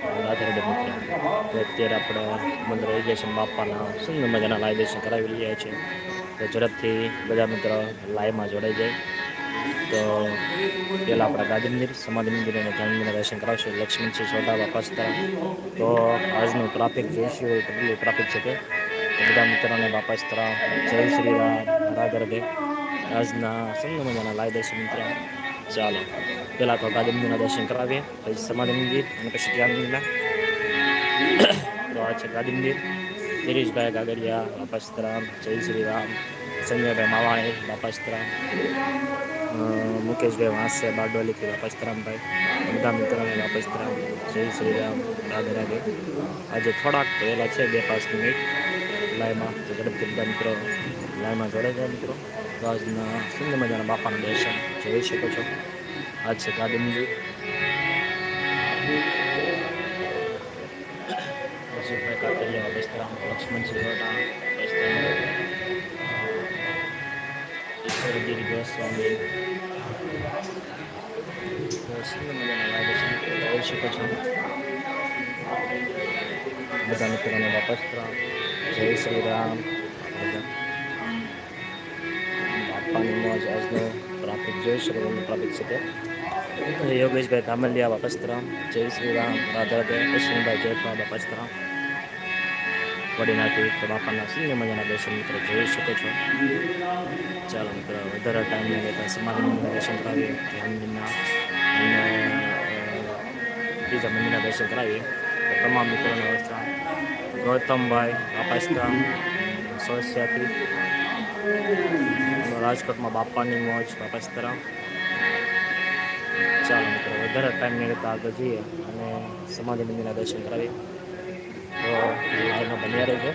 રાધે રાધે મિત્ર અત્યારે આપણે મંદિર આવી ગયા છે બાપાના. સુંદર મજાના લાઈ દર્શન કરાવી રહ્યા છે તો ઝડપથી બધા મિત્રો લાઈવમાં જોડાઈ જાય. તો પહેલાં આપણા ગાંધી મંદિર, સમાધિ મંદિર અને ધ્યાન મંદિર દર્શન કરાવશું. લક્ષ્મણસિંહ છોટા, બાપા સીતારામ તો આજનું ટ્રાફિક જોઈશું હોય કેટલું ટ્રાફિક છે તે બધા મિત્રોને બાપા સીતારામ જય શ્રી રામ દેવ આજના સુંદર મજાના લાઈ દર્શન મિત્રો? ચાલો. પહેલાં તો ગાંધી દર્શન કરાવીએ પછી સમાધિ મંદિર અને પછી ધ્યાન મંદિરના તો આ છે ગાદી મંદિર ગિરીશભાઈ ગાગરિયા બાપાસ્તરામ જય શ્રી રામ સંજયભાઈ માવાણી બાપા સીતારામ મુકેશભાઈ વાંસે બારડોલીથી બાપાસ્તરામભાઈ બધા મિત્રોને બાપાસ્તરામ જય શ્રી રામ રાધે રાધે આજે થોડાક પહેલા છે બે પાંચ મિનિટ લાઈમાં ઝડપથી બધા મિત્રો લાઈમાં જોડે જાય મિત્રો તો આજના સુંદર મજાના બાપાના દર્શન જોઈ શકો છો આજ છે ગાંધી મંદિર અશોકભાઈ કાતરિયા બેસ્તરામ લક્ષ્મણસિંહ રોટા બેસ્તરામ ઈશ્વરગીરી ગોસ્વામી. જોઈ શકો છો. બધા મિત્રોને વાપસ જય શ્રી રામ. બાપાની મોજ આજનો. ટ્રાફિક જોઈ શકો તમે ટ્રાફિક છે તે યોગેશભાઈ ધામલિયા બાપસ્તરામ જય શ્રી રામ રાધા રાધે અશ્વિનભાઈ જયપા બાપસ્તરામ વડીનાથી તો બાપાના સિંહ મજાના દર્શન મિત્રો જોઈ શકો છો ચાલો મિત્રો વધારે ટાઈમ લેતા સમાધિ દર્શન કરાવીએ અને બીજા મંદિરના દર્શન કરાવીએ તો તમામ મિત્રોને અવસ્થા ગૌતમભાઈ બાપાસ્તરામ સોસ્યાથી રાજકોટમાં બાપાની મોજ બાપાસ્તરામ ચાલો મિત્રો, વધારે ટાઈમ નહીં લેતા આગળ જઈએ અને સમાધિ મંદિરના દર્શન કરાવીએ તો લાઈનમાં બન્યા રહેજો.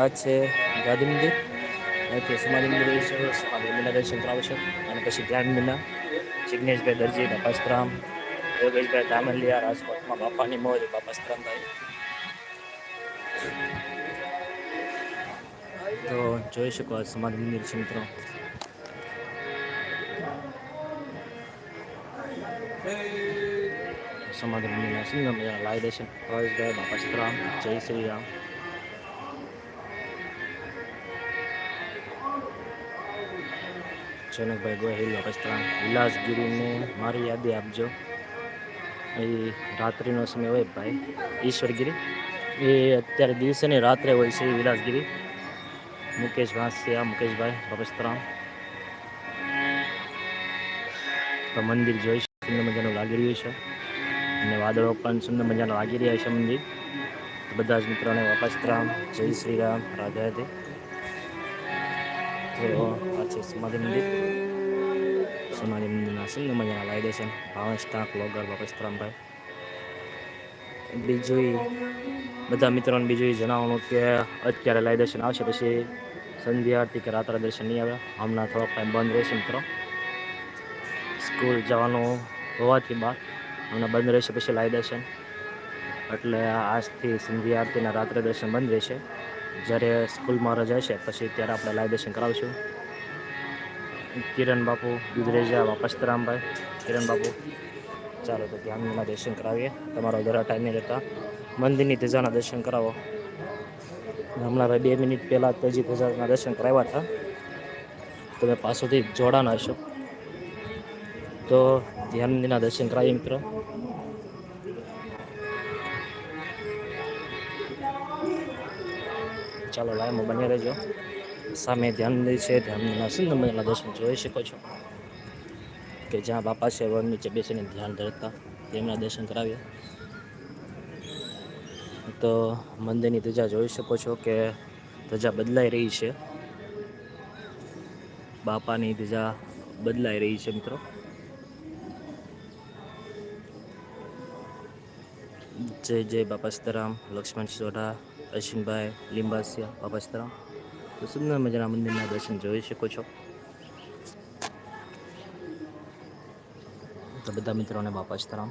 આ છે ગાંધી મંદિર. અહીંથી સમાધિ મંદિર છે. સમાધિ મંદિરના દર્શન કરાવશે. અને પછી ધ્યાન મંદિરના. જિગ્નેશભાઈ દરજી બાપાસ્તરામ યોગેશભાઈ ધામલિયા, રાજકોટમાં બાપાની મોજ બાપાસ્તરામભાઈ તો જોઈ શકો આ સમાધિ મંદિર છે મિત્રો. સમાધિ મંદિરના સુંદર મજાના લાઈ દર્શન હર્ષભાઈ બાપાસ્તરામ જય શ્રી રામ. જનકભાઈ ગોહિલ બાપાસ્તરામ વિલાસગીરીને મારી યાદી આપજો. એ રાત્રિનો સમય હોય ભાઈ, ઈશ્વરગીરી. એ અત્યારે દિવસે ને રાત્રે હોય છે વિલાસગીરી. મુકેશ વાંસિયા મુકેશભાઈ બાપસ્તરામ તો મંદિર જોઈ સુંદર મજાનું લાગી રહ્યું છે. અને વાદળો પણ સુંદર મજાનું લાગી રહ્યા છે મંદિર. બધા જ મિત્રોને વાપસ્તરામ જય શ્રી રામ, રાધે રાધે. સમાધિ મંદિર. સમાધિ મંદિરના સુંદર મજાના લાઈ છે. ભાવેશ ટાંક લોગર બાપસ્તરામભાઈ બીજું બધા મિત્રોને બીજું જણાવવાનું કે અત્યારે લાઈ દર્શન આવશે પછી સંધ્યા આરતી કે રાત્રે દર્શન નહીં આવે. હમણાં થોડોક ટાઈમ બંધ રહેશે મિત્રો. સ્કૂલ જવાનું હોવાથી બહાર હમણાં બંધ રહેશે પછી લાઈ દર્શન. એટલે આજથી સંધ્યા આરતીના રાત્રે દર્શન બંધ રહેશે. જ્યારે સ્કૂલમાં રજા છે પછી ત્યારે આપણે લાઈ દર્શન કરાવશું. કિરણ બાપુ દુધરેજા વાપસ્તરામભાઈ કિરણ બાપુ ચાલો તો ધ્યાનના દર્શન કરાવીએ. તમારો જરા ટાઈમ નહીં લેતા મંદિરની ધજાના દર્શન કરાવો. હમણાં ભાઈ બે મિનિટ પહેલાં તજી ધજાના દર્શન કરાવ્યા હતા. તમે પાછળથી જોડાના હશો. તો ધ્યાન મંદિરના દર્શન કરાવીએ મિત્રો. ચાલો લાઈવમાં બની રહેજો. સામે ધ્યાન છે, ધ્યાન મંદિરના સુંદર મંદિરના દર્શન જોઈ શકો છો. કે જ્યાં બાપા છે વડ નીચે ધ્યાન ધરતા, તેમના દર્શન કરાવીએ. તો મંદિરની ધજા જોઈ શકો છો કે ધજા બદલાઈ રહી છે. બાપાની ધજા બદલાઈ રહી છે, મિત્રો. જય જય બાપા સીતારામ, લક્ષ્મણ સોઢા, અશ્વિનભાઈ, લીંબાસિયા, બાપા સીતારામ. તો સુંદર મજાના મંદિરના દર્શન જોઈ શકો છો. તો બધા મિત્રોને બાપા સીતારામ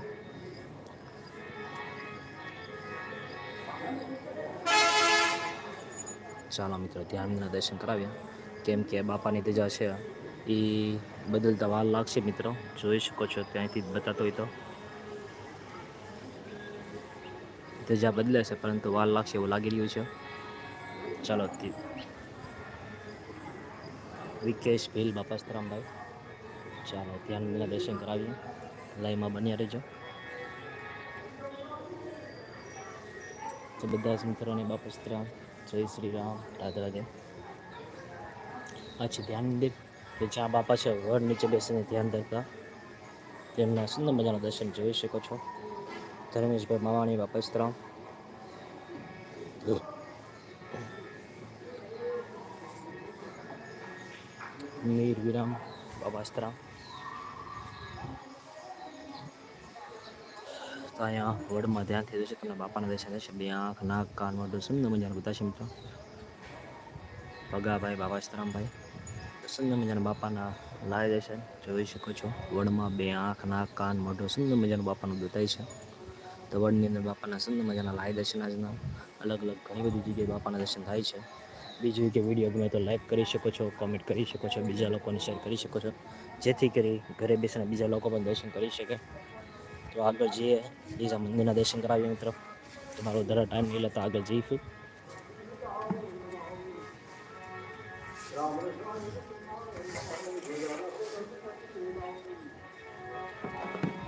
ચાલો મિત્રો, ધ્યાનના દર્શન કરાવીએ. કેમ કે બાપાની ધજા છે એ બદલતા વાર લાગશે મિત્રો. જોઈ શકો છો ત્યાંથી બતાતો હોય તો. ધજા બદલે છે પરંતુ વાર લાગશે એવું લાગી રહ્યું છે. ચાલો વિકેશ ભીલ, બાપા સીતારામભાઈ ચાલો ધ્યાન મેળા દર્શન કરાવીએ. લાઈમાં બન્યા રહેજો. તો બધા જ મિત્રોને બાપસ્ત્રામ જય શ્રી રામ, રાધે રાધે. પછી ધ્યાન દે કે જ્યાં બાપા છે, વડ નીચે બેસીને ધ્યાન ધરતા. તેમના સુંદર મજાના દર્શન જોઈ શકો છો. ધર્મેશભાઈ માવાણી, બાપા સીતારામ મીર વિરામ બાબા સીતારામ તો અહીંયા વડમાં ધ્યાનથી જોશે. તમને બાપાના દર્શન થશે. બે આંખ, નાક કાન મોઢું સુંદર મજાનું બધા છે મિત્રો. પગાભાઈ બાબા સીતારામભાઈ સુંદર મજાના બાપાના લાય દર્શન જોઈ શકો છો. વડમાં બે આંખ, નાક કાન મોઢું સુંદર મજાનું બાપાનું દુતાય છે. તો વડની અંદર બાપાના સુંદર મજાના લાય દર્શન આજના. અલગ અલગ ઘણી બધી જગ્યાએ બાપાના દર્શન થાય છે. બીજું કે વીડિયો ગમે તો લાઈક કરી શકો છો કોમેન્ટ કરી શકો છો, બીજા લોકોને શેર કરી શકો છો. જેથી કરી ઘરે બેસીને બીજા લોકો પણ દર્શન કરી શકે. તો આગળ જઈએ બીજા મંદિરના દર્શન કરાવીએ મિત્રો તમારો જરા ટાઈમ નહીં તો આગળ જઈશું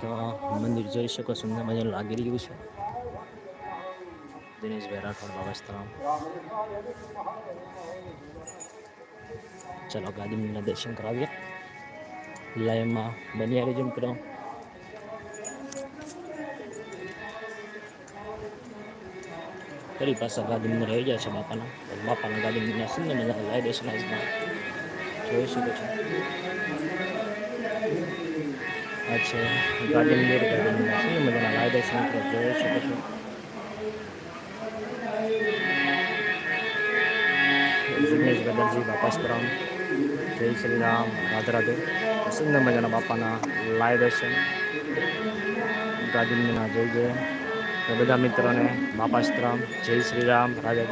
તો મંદિર જોઈ શકો સુંદર મજાનું લાગી રહ્યું છે દિનેશભાઈ રાઠોડ બાબા સ્થાન ચલો ગાદીના દર્શન કરાવીએ લાઈવમાં બન્યા રહેજો મિત્રો ફરી પાછા ગાદીમાં રહી જાય છે બાપાના બાપાના ગાદીના સુંદર મજાના લાઈ દર્શન આજના જોઈ શકો છો આ છે ગાર્ડન ગેર ગાર્ડનના સુંદર મજાના લાઈ મિત્રો જોઈ શકો છો જિગ્નેશ ગદરજી બાપા સીતારામ જય શ્રી રામ રાધે રાધે સુંદર મજાના બાપાના લાય દર્શન ગાર્ડનના જય જય બધા મિત્રોને બાપા સીતારામ જય શ્રી રામ રાધે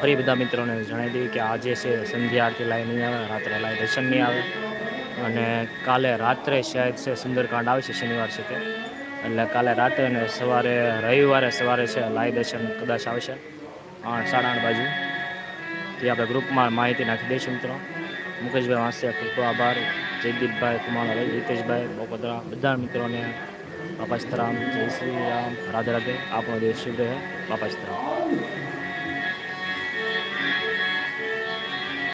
ફરી બધા મિત્રોને જણાવી દઈએ કે આજે છે સંધ્યા આરતી લાઈ નહીં આવે, રાત્રે લાઈ દર્શન નહીં આવે. અને કાલે રાત્રે શાયદ છે સુંદરકાંડ આવશે શનિવાર છે તે. એટલે કાલે રાત્રે અને સવારે, રવિવારે સવારે છે લાઈ દર્શન કદાચ આવશે આઠ, સાડા આઠ બાજુ. તે આપણે ગ્રુપમાં માહિતી નાખી દઈશું મિત્રો. મુકેશભાઈ વાંસિયા, ખૂબ આભાર. જયદીપભાઈ, કુમાર હિતેશભાઈ બોપદરા બધા મિત્રોને બાપા સીતારામ જય શ્રી રામ રાધે રાધે આપણો દેશ શુભ રહે બાપા સીતારામ